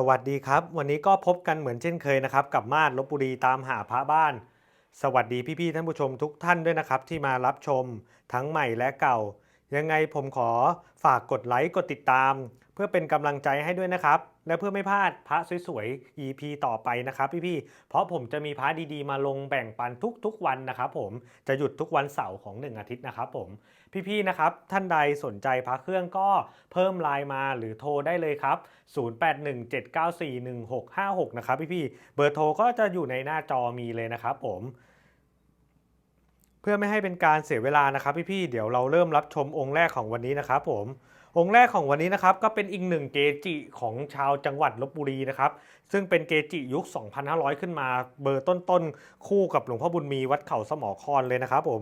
สวัสดีครับ วันนี้ก็พบกันเหมือนเช่นเคยนะครับ กับมาดลบบุรีตามหาพระบ้าน สวัสดีพี่ๆท่านผู้ชมทุกท่านด้วยนะครับ ที่มารับชมทั้งใหม่และเก่า ยังไงผมขอฝากกดไลค์กดติดตาม เพื่อเป็นกำลังใจให้ด้วยนะครับ และเพื่อไม่พลาดพระสวยๆ EP ต่อไปนะครับพี่ๆ เพราะผมจะมีพระดีๆ มาลงแบ่งปันทุกๆวันนะครับผม จะหยุดทุกวันเสาร์ของหนึ่งอาทิตย์นะครับผม พี่ๆ นะครับ ท่านใดสนใจพระเครื่องก็เพิ่มไลน์มาหรือโทรได้เลยครับ 0817941656 นะครับพี่ๆ เบอร์โทรก็จะอยู่ในหน้าจอมีเลยนะครับผมเพื่อไม่ให้เป็นการเสียเวลานะครับพี่ๆ เดี๋ยวเราเริ่มรับชมองค์แรกของวันนี้นะครับผม องค์แรกของวันนี้นะครับก็เป็นอีกหนึ่งเกจิของชาวจังหวัดลบบุรีนะครับซึ่งเป็นเกจิยุค 2,500 ขึ้นมาเบอร์ต้นๆคู่กับหลวงพ่อบุญมีวัดเขาสมอคอนเลยนะครับผม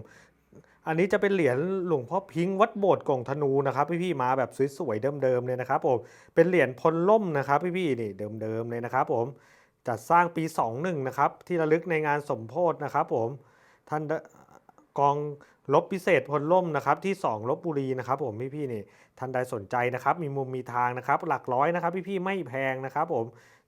อันนี้จะเป็นเหรียญหลวงพ่อพิงค์วัดโบสถ์กงธนูนะครับ พี่ๆมาแบบสวยๆเดิมๆเลยนะครับผมเป็นเหรียญพลล่มนะครับ พี่ๆนี่เดิมๆเลยนะครับผมจัดสร้างปี 21 นะครับ ที่ระลึกในงานสมโพธนะครับผมท่านกอง ลบพิเศษพลล่มนะครับที่ 2ลบบุรีนะครับผมพี่ๆนี่ท่านใดสนใจนะครับ มีมุมมีทางนะครับ หลักร้อยนะครับ พี่ๆไม่แพงนะครับผม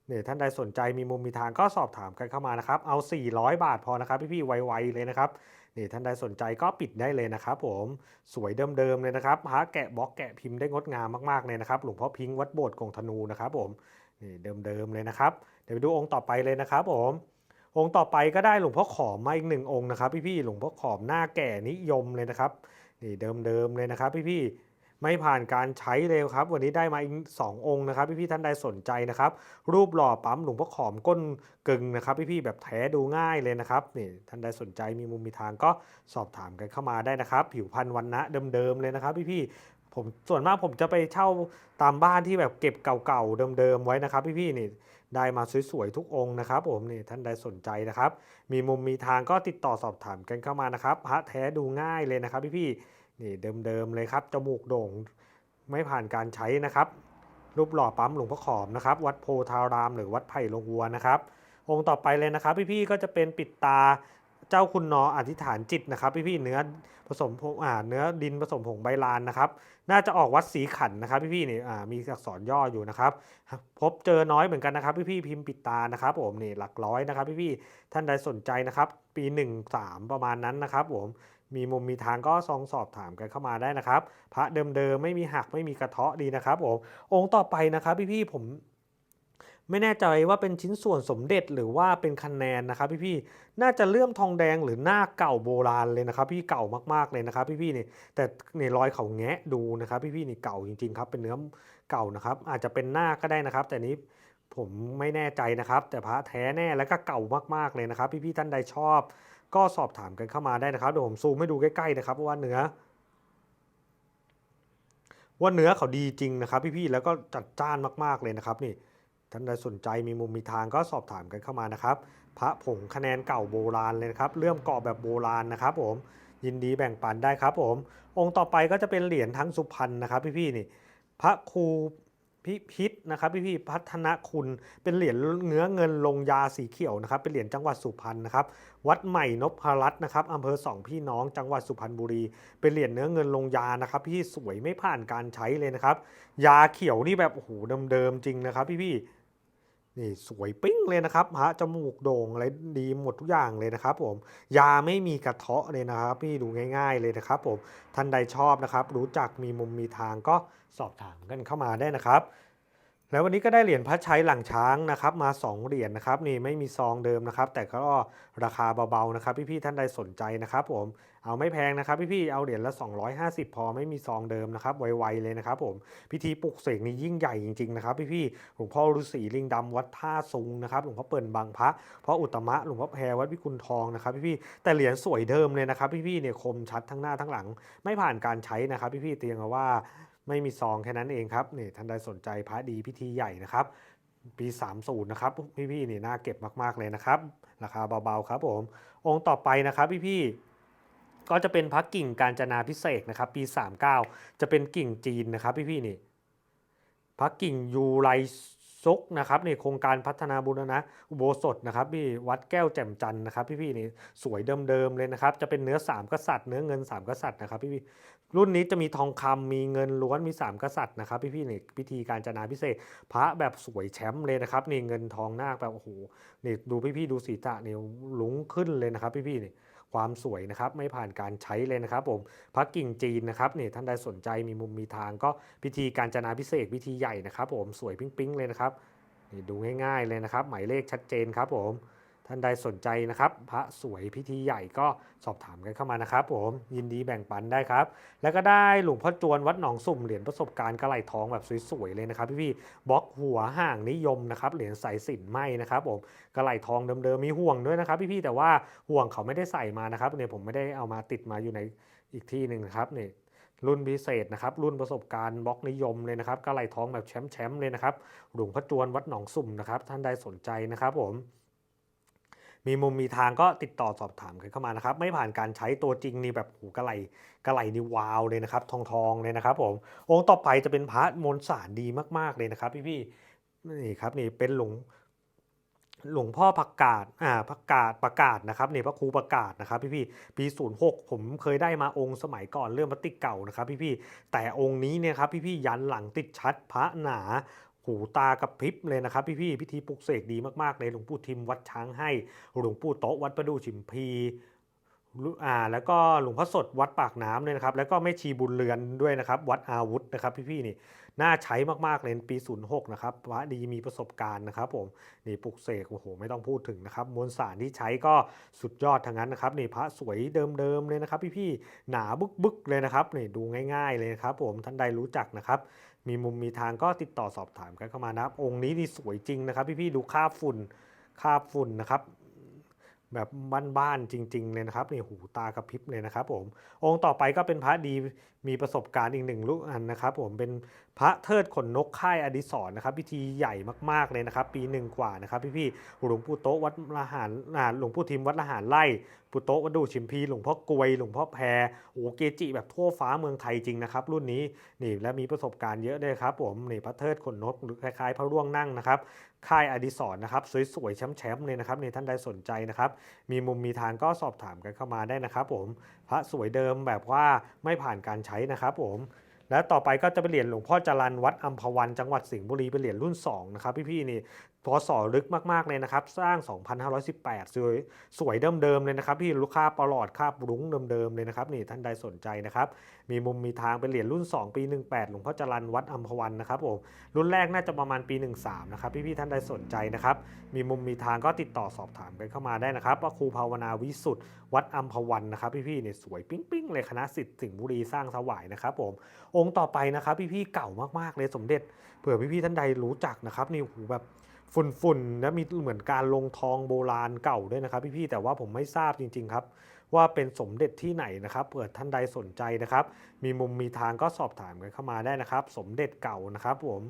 เนี่ยท่านใดสนใจมีมุมมีทางก็สอบถามกันเข้ามานะครับ เอา 400 บาทพอนะครับ พี่ๆไวๆเลยนะครับนี่ท่านใดสนใจก็ปิดได้เลยนะครับ ผมสวยเดิมๆเลยนะครับพระแกะบล็อกแกะพิมพ์ได้งดงามมากๆเลยนะครับ หลวงพ่อพิงค์วัดโบสถ์กงธนูนะครับผมนี่เดิมๆเลยนะครับ เดี๋ยวไปดูองค์ต่อไปเลยนะครับผม องค์ต่อไปก็ได้หลวงพ่อขอมมาอีกหนึ่งองค์นะครับพี่ๆหลวงพ่อขอมหน้าแก่นิยมเลยนะครับนี่เดิมๆเลยนะครับพี่ๆไม่ผ่านการใช้เลยครับ วันนี้ได้มาอีกสององค์นะครับ พี่ๆท่านใดสนใจนะครับ รูปหล่อปั๊มหลวงพ่อขอมก้นกึ่งนะครับ พี่ๆแบบแท้ดูง่ายเลยนะครับนี่ท่านใดสนใจมีมุมมีทางก็สอบถามกันเข้ามาได้นะครับ ผิวพรรณวันนะเดิมๆเลยนะครับ พี่ๆผมส่วนมากผมจะไปเช่าตามบ้านที่แบบเก็บเก่าๆเดิมๆไว้นะครับ พี่ๆนี่ ได้มาสวยๆทุกองค์นะครับผมนี่ท่านใดสนใจนะครับ มีมุมมีทางก็ติดต่อสอบถามกันเข้ามานะครับพระแท้ดูง่ายเลยนะครับพี่ๆนี่เดิมๆเลยครับจมูกโด่งไม่ผ่านการใช้นะครับ รูปหล่อปั๊มหลวงพ่อขอมนะครับ วัดโพธารามหรือวัดไผ่ลงวัวนะครับ องค์ต่อไปเลยนะครับ พี่ๆก็จะเป็นปิดตา เจ้าคุณนออธิษฐานจิตนะครับพี่ๆเนื้อผสมผงอ่าเนื้อดินผสมผงใบลานนะครับ น่าจะออกวัดสีขันนะครับพี่ๆนี่อ่ามีอักษรย่ออยู่นะครับ พบเจอน้อยเหมือนกันนะครับ พี่ๆพิมพ์ปิดตานะครับผมนี่หลักร้อยนะครับ พี่ๆท่านใดสนใจนะครับ ปี 1 3 ประมาณนั้นนะครับผมมีมุมมีทางก็ซองสอบถามกันเข้ามาได้นะครับ พระเดิมๆไม่มีหักไม่มีกระเทาะดีนะครับผมองค์ต่อไปนะครับ พี่ๆผม ไม่แน่ใจว่าเป็นชิ้นส่วนสมเด็จหรือว่าเป็นคะแนนนะครับพี่ๆน่าจะเลื่อมทองแดงหรือหน้าเก่าโบราณเลยนะครับ พี่เก่ามากๆเลยนะครับ พี่ๆนี่ยแต่นี่รอยเขาแงะดูนะครับ พี่ๆนี่เก่าจริงๆครับเป็นเนื้อเก่านะครับ อาจจะเป็นหน้าก็ได้นะครับ แต่นี้ผมไม่แน่ใจนะครับ แต่พระแท้แน่แล้วก็เก่ามากๆเลยนะครับ พี่ๆท่านใดชอบ ก็สอบถามกันเข้ามาได้นะครับเดี๋ยวผมซูมให้ดูใกล้ๆนะครับว่าเนื้อว่าเนื้อเขาดีจริงนะครับ พี่ๆแล้วก็จัดจ้านมากๆเลยนะครับนี่ ท่านใดสนใจมีมุมมีทางก็สอบถามกันเข้ามานะครับ พระผงคะแนนเก่าโบราณเลยนะครับเลื่อมเกาะแบบโบราณนะครับผมยินดีแบ่งปันได้ครับผม องค์ต่อไปก็จะเป็นเหรียญทั้งสุพรรณนะครับพี่ๆนี่พระครูพิพิธนะครับพี่ๆพัฒนคุณเป็นเหรียญเนื้อเงินลงยาสีเขียวนะครับเป็นเหรียญจังหวัดสุพรรณนะครับวัดใหม่นพรัตน์นะครับอำเภอสองพี่น้องจังหวัดสุพรรณบุรี เป็นเหรียญเนื้อเงินลงยานะครับพี่สวยไม่ผ่านการใช้เลยนะครับยาเขียวนี่แบบโอ้โหเดิมๆจริงนะครับพี่ๆ นี่สวยปิ้งเลยนะครับฮะจมูกโด่งอะไรดีหมดทุกอย่างเลยนะครับ ผมยาไม่มีกระเทาะเลยนะครับพี่ดูง่าย ๆเลยนะครับ ผมท่านใดชอบนะครับ รู้จักมีมุมมีทางก็สอบถามกันเข้ามาได้นะครับ แล้ววันนี้ก็ได้เหรียญพระชัยหลังช้างนะครับมา 2 เหรียญนะครับนี่ไม่มีซองเดิมนะครับ แต่ก็ราคาเบาๆนะครับ พี่ๆท่านใดสนใจนะครับ ผมเอาไม่แพงนะครับ พี่ๆเอาเหรียญละ 250 พอไม่มีซองเดิมนะครับไวๆเลยนะครับ ผมพิธีปลุกเสกนี่ยิ่งใหญ่จริงๆนะครับ พี่ๆหลวงพ่อฤาษีลิงดำวัดท่าซุงนะครับหลวงพ่อเปิ่นบางพระพ่ออุตมะหลวงพ่อแพรวัดพิกุลทองนะครับ พี่ๆแต่เหรียญสวยเดิมเลยนะครับ พี่ๆเนี่ยคมชัดทั้งหน้าทั้งหลัง ไม่ผ่านการใช้นะครับ พี่ๆเตียงเอาว่า ไม่มีซองแค่นั้นเองครับนี่ท่านใดสนใจพระดีพิธีใหญ่นะครับ ปี 30 นะครับ พี่ๆนี่น่าเก็บมากๆเลยนะครับ ราคาเบาๆครับผม องค์ต่อไปนะครับพี่ๆก็จะเป็นพระกิ่งการจนาพิเศษนะครับ ปี 39 จะเป็นกิ่งจีนนะครับพี่ๆนี่พระกิ่งยูไร ซุกนะครับนี่โครงการพัฒนาบูรณะอุโบสถนะครับพี่วัดแก้วแจ่มจันทร์นะครับ พี่ๆนี่สวยเดิมๆเลยนะครับ จะเป็นเนื้อสามกษัตริย์เนื้อเงินสามกษัตริย์นะครับพี่ๆรุ่นนี้จะมีทองคำมีเงินล้วนมีสามกษัตริย์นะครับ พี่ๆนี่พิธีการจนาพิเศษ พระแบบสวยแชมป์เลยนะครับนี่เงินทองนาคแบบโอ้โหนี่ดูพี่ๆดูสีจะนี่ลุงขึ้นเลยนะครับ พี่ๆนี่ ความสวยนะครับไม่ผ่านการใช้เลยนะครับผมพระกิ่งจีนนะครับเนี่ยท่านใดสนใจมีมุมมีทางก็พิธีการจนาพิเศษพิธีใหญ่นะครับผมสวยปิ๊งๆเลยนะครับนี่ดูง่ายๆเลยนะครับ หมายเลขชัดเจนครับผม ท่านใดสนใจนะครับ พระสวยพิธีใหญ่ก็สอบถามกันเข้ามานะครับ ผมยินดีแบ่งปันได้ครับ แล้วก็ได้หลวงพ่อจวนวัดหนองสุ่มเหรียญประสบการณ์กระไหลทองแบบสวยๆเลยนะครับ พี่ๆบล็อกหัวห่างนิยมนะครับเหรียญใสายสินไหมนะครับผมกระไหลทองเดิมๆมีห่วงด้วยนะครับ พี่ๆแต่ว่าห่วงเขาไม่ได้ใส่มานะครับเนี่ยผมไม่ได้เอามาติดมาอยู่ในอีกที่หนึ่งนะครับเนี่ยรุ่นพิเศษนะครับ รุ่นประสบการณ์บล็อกนิยมเลยนะครับกระไหลทองแบบแชมป์ๆเลยนะครับหลวงพ่อจวนวัดหนองสุ่มนะครับท่านใดสนใจนะครับผม มีมุมมีทางก็ติดต่อสอบถามกันเข้ามานะครับ ไม่ผ่านการใช้ตัวจริงนี่แบบหูกระไหลกระไหลนี่วาวเลยนะครับ ทองทองเลยนะครับผมองค์ต่อไปจะเป็นพระมนต์สารดีมาก ๆเลยนะครับ พี่ๆนี่ครับนี่เป็นหลวงหลวงพ่อประกาศอ่าประกาศประกาศนะครับนี่พระครูประกาศนะครับพี่พี่ปี06ผมเคยได้มาองค์สมัยก่อนเรื่องพลาติเก่านะครับพี่พี่แต่องค์นี้เนี่ยครับพี่พี่ยันหลังติดชัดพระหนา หูตากระพริบเลยนะครับพี่พี่ๆพิธีปลุกเสกดีมากๆเลยหลวงปู่ทิมวัดช้างให้ หลวงปู่โต๊ะวัดประดูชิมพีลุอ่าแล้วก็หลวงพ่อสดวัดปากน้ำเลยนะครับ แล้วก็แม่ชีบุญเรือนด้วยนะครับ วัดอาวุธนะครับพี่ๆนี่น่าใช้มากๆเลยปี 06 นะครับพระดีมีประสบการณ์นะครับผมนี่ปลุกเสกโอ้โหไม่ต้องพูดถึงนะครับมวลสารที่ใช้ก็สุดยอดทั้งนั้นนะครับนี่พระสวยเดิมๆเลยนะครับ พี่ๆหนาบึกๆเลยนะครับนี่ดูง่าย ๆเลยครับผมท่านใดรู้จักนะครับ มีมุมมีทางก็ติดต่อสอบถามกันเข้ามานะครับ องค์นี้นี่สวยจริงนะครับ พี่ๆดูค่าบฝุ่นค่าบฝุ่นนะครับ แบบบ้านๆจริง ๆ เลยนะครับนี่หูตากระพริบเลยนะครับผมองค์ต่อไปก็เป็นพระดีมีประสบการณ์อีกหนึ่งลูกอันนะครับ ผมเป็น พระเทิดขนนกค่ายอดิศรนะครับพิธีใหญ่มากๆเลยนะครับ ปีหนึ่งกว่านะครับพี่ๆหลวงปู่โต๊ะวัดละหารหลวงปู่ทิมวัดละหารไร่ปู่โต๊ะวัดดูชิมพีหลวงพ่อกลวยหลวงพ่อแพรโอ้เกจิแบบทั่วฟ้าเมืองไทยจริงนะครับ รุ่นนี้นี่และมีประสบการณ์เยอะด้วยครับผมนี่พระเทิดขนนกหรือคล้ายๆ พระร่วงนั่งนะครับค่ายอดิศรนะครับสวยๆแชมป์ๆเลยนะครับในท่านใดสนใจนะครับมีมุมมีทางก็สอบถามกันเข้ามาได้นะครับ ผมพระสวยเดิมแบบว่าไม่ผ่านการใช้นะครับ ผม และต่อไปก็จะเป็นเหรียญหลวงพ่อจรันวัดอัมพวันจังหวัดสิงห์บุรีเป็นเหรียญรุ่น2นะครับพี่ๆนี่ พศลึกมากๆเลยนะครับ สร้าง 2518 สวยสวยเดิมๆเลยนะครับพี่ลูกค้าปลอดคาบรุ้งเดิมๆเลยนะครับนี่ท่านใดสนใจนะครับมีมุมมีทางเป็นเหรียญรุ่น 2 ปี 18 หลวงพ่อจรันวัดอัมพวันนะครับผมรุ่นแรกน่าจะประมาณปี 13 นะครับพี่ๆท่านใดสนใจนะครับมีมุมมีทางก็ติดต่อสอบถามกันเข้ามาได้นะครับว่าครูภาวนาวิสุทธ์วัดอัมพวันนะครับพี่ๆเนี่ยสวยปิ๊งๆเลยคณะสิทธิ์สิงห์บุรีสร้างถวายนะครับผมองค์ต่อไปนะครับพี่ๆเก่ามากๆเลยสมเด็จเผื่อพี่ๆท่านใดรู้จักนะครับนี่โอ้โหแบบ ฝุ่นๆแล้วมีเหมือนการลงทองโบราณเก่าด้วยนะครับ พี่ๆแต่ว่าผมไม่ทราบจริง ๆ ครับ ว่าเป็นสมเด็จที่ไหนนะครับเผื่อท่านใดสนใจนะครับ มีมุมมีทางก็สอบถามกันเข้ามาได้นะครับ สมเด็จเก่านะครับ ผม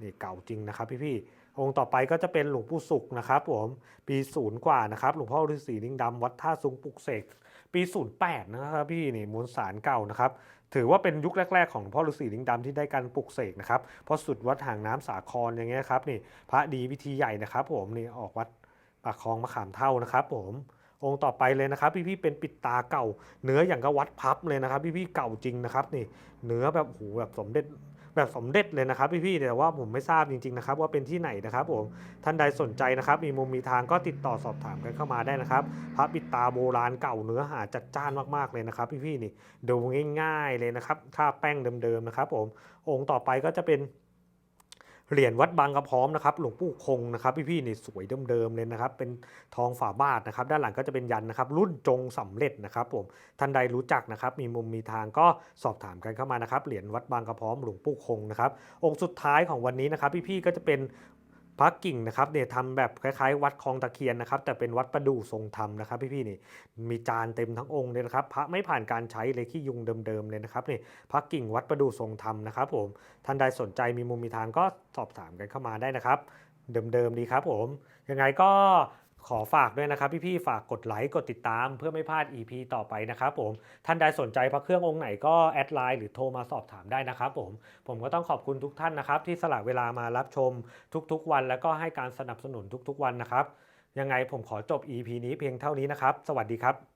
นี่เก่าจริงนะครับ พี่ๆองค์ต่อไปก็จะเป็นหลวงปู่สุขนะครับผมปีศูนย์กว่านะครับหลวงพ่อฤาษีลิงดำวัดท่าซุงปลุกเสก ปี 08 นะครับพี่นี่มวลสารเก่านะครับถือว่าเป็นยุคแรก ๆ ของพ่อฤาษีลิงดำที่ได้การปลุกเสกนะครับเพราะสุดวัดห่างน้ำสาครอย่างเงี้ยครับนี่พระดีวิธีใหญ่นะครับ ผมนี่ออกวัดปากคลองมะขามเท่านะครับ ผมองค์ต่อไปเลยนะครับ พี่ๆเป็นปิดตาเก่า เนื้ออย่างกับวัดพับเลยนะครับ พี่ๆเก่าจริงนะครับนี่เนื้อแบบโหแบบสมเด็จ แบบสมเด็จเลยนะครับพี่ๆแต่ว่าผมไม่ทราบจริงๆนะครับว่าเป็นที่ไหนนะครับผมท่านใดสนใจนะครับมีมุมมีทางก็ติดต่อสอบถามกันเข้ามาได้นะครับพระปิดตาโบราณเก่าเนื้อหาจัดจ้านมากๆเลยนะครับพี่ๆนี่ดูง่าย ๆเลยนะครับค่าแป้งเดิมๆนะครับผมองค์ต่อไปก็จะเป็น เหรียญวัดบางกระพร้อมนะครับหลวงปู่คงนะครับพี่ๆนี่สวยเดิมๆเลยนะครับเป็นทองฝาบาทนะครับด้านหลังก็จะเป็นยันนะครับรุ่นจงสำเร็จนะครับผมท่านใดรู้จักนะครับมีมุมมีทางก็สอบถามกันเข้ามานะครับเหรียญวัดบางกระพร้อมหลวงปู่คงนะครับองค์สุดท้ายของวันนี้นะครับพี่ๆก็จะเป็น พระกิ่งนะครับเนี่ยทำแบบคล้ายๆ วัดคลองตะเคียนนะครับ แต่เป็นวัดประดู่ทรงธรรมนะครับพี่ๆนี่มีจานเต็มทั้งองค์เลยนะครับ พระไม่ผ่านการใช้เลยขี้ยุงเดิมๆเลยนะครับนี่พระกิ่งวัดประดู่ทรงธรรมนะครับผมท่านใดสนใจมีมุมมีทางก็สอบถามกันเข้ามาได้นะครับ เดิมๆดีครับผมยังไงก็ ขอฝากด้วยนะครับ พี่ๆฝากกดไลค์กดติดตามเพื่อไม่พลาด EP ต่อไปนะครับผมท่านใดสนใจพระเครื่ององค์ไหนก็แอดไลน์หรือโทรมาสอบถามได้นะครับผมผมก็ต้องขอบคุณทุกท่านนะครับ ที่สละเวลามารับชมทุกๆวัน แล้วก็ให้การสนับสนุนทุกๆวันนะครับ ยังไงผมขอจบ EP นี้เพียงเท่านี้นะครับ สวัสดีครับ